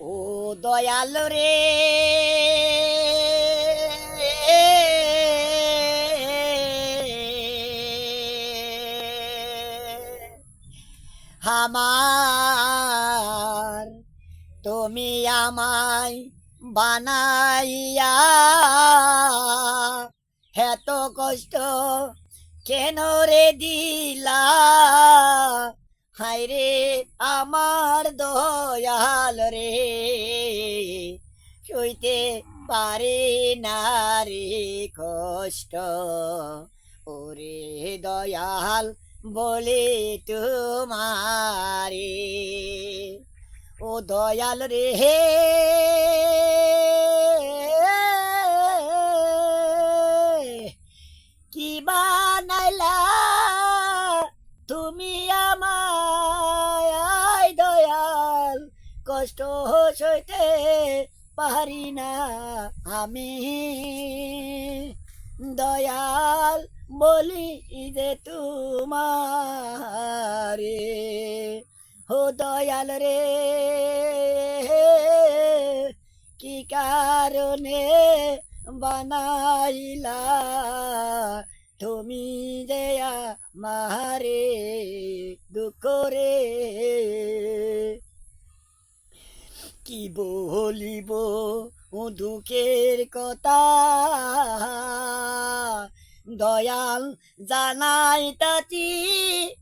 ও দয়াল রে। আমার তুমি আমায় বানাইয়া এত কষ্ট কেন রে দিলা? হায়রে, আমার দয়াল রে। সইতে পারে না রে কষ্ট। ওরে দয়াল বলে তোমারে। ও দয়াল রে হে। কি বানাইলা সইতে পারি না আমি। দয়াল বলি যে তোমারে হো দয়াল রে, কি কারণে বানাইলা তুমি দেয়া মারে বলিব ও দুঃখের কথা। দয়াল জানাই তাতি,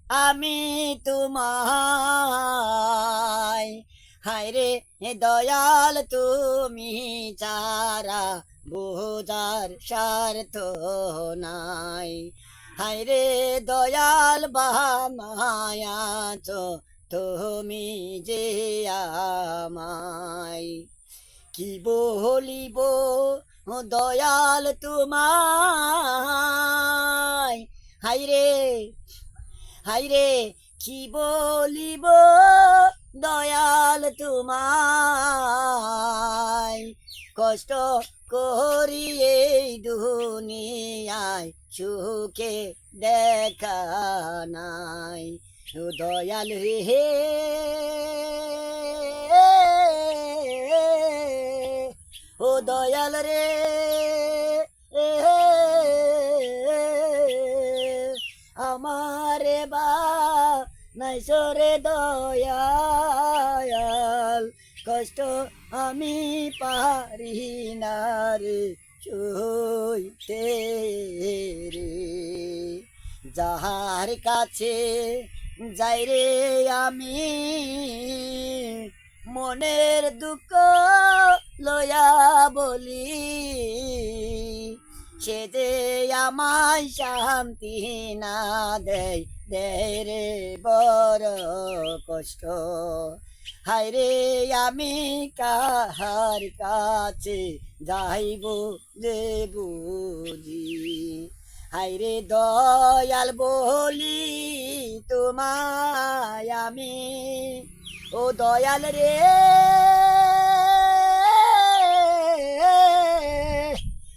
আমি তোমায়। হায়রে হে দয়াল, তুমি যারা বোঝার স্বার্থ নাই। হায়রে দয়াল বামায়াছ তুমি যে আমায় কি বলিব? দয়াল তোমায়। হাইরে হাইরে কি বলিব? দয়াল তোমায়। কষ্ট করি এই দুনিয়ায় সুখে দেখা নাই। ও দয়াল হে। ও দয়াল রে আমারে বা সরে দয়াল, কষ্ট আমি পারি না রে। যাহার কাছে যাই রে আমি মনের দুঃখ লয়া বলি, সে যে আমায় শান্তি না দেয় দেয় রে বড় কষ্ট। হায় রে আমি কাহার কাছে যাইব যে বুঝি? হায় রে দয়াল বলি তোমায় আমি ও দয়াল রে।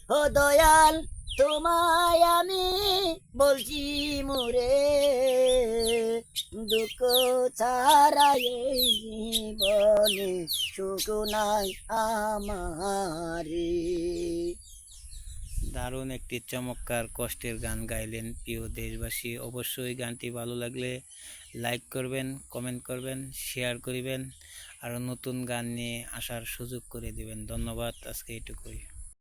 ও দয়াল তোমায় আমি বলছি মোরে। দুঃখ ছাড়া এই জীবনে সুখ নাই আমারে। দারুণ একটি চমৎকার কষ্টের গান গাইলেন প্রিয় দেশবাসী। অবশ্যই গানটি ভালো লাগলে লাইক করবেন, কমেন্ট করবেন, শেয়ার করিবেন, আরও নতুন গান নিয়ে আসার সুযোগ করে দিবেন। ধন্যবাদ, আজকে এইটুকুই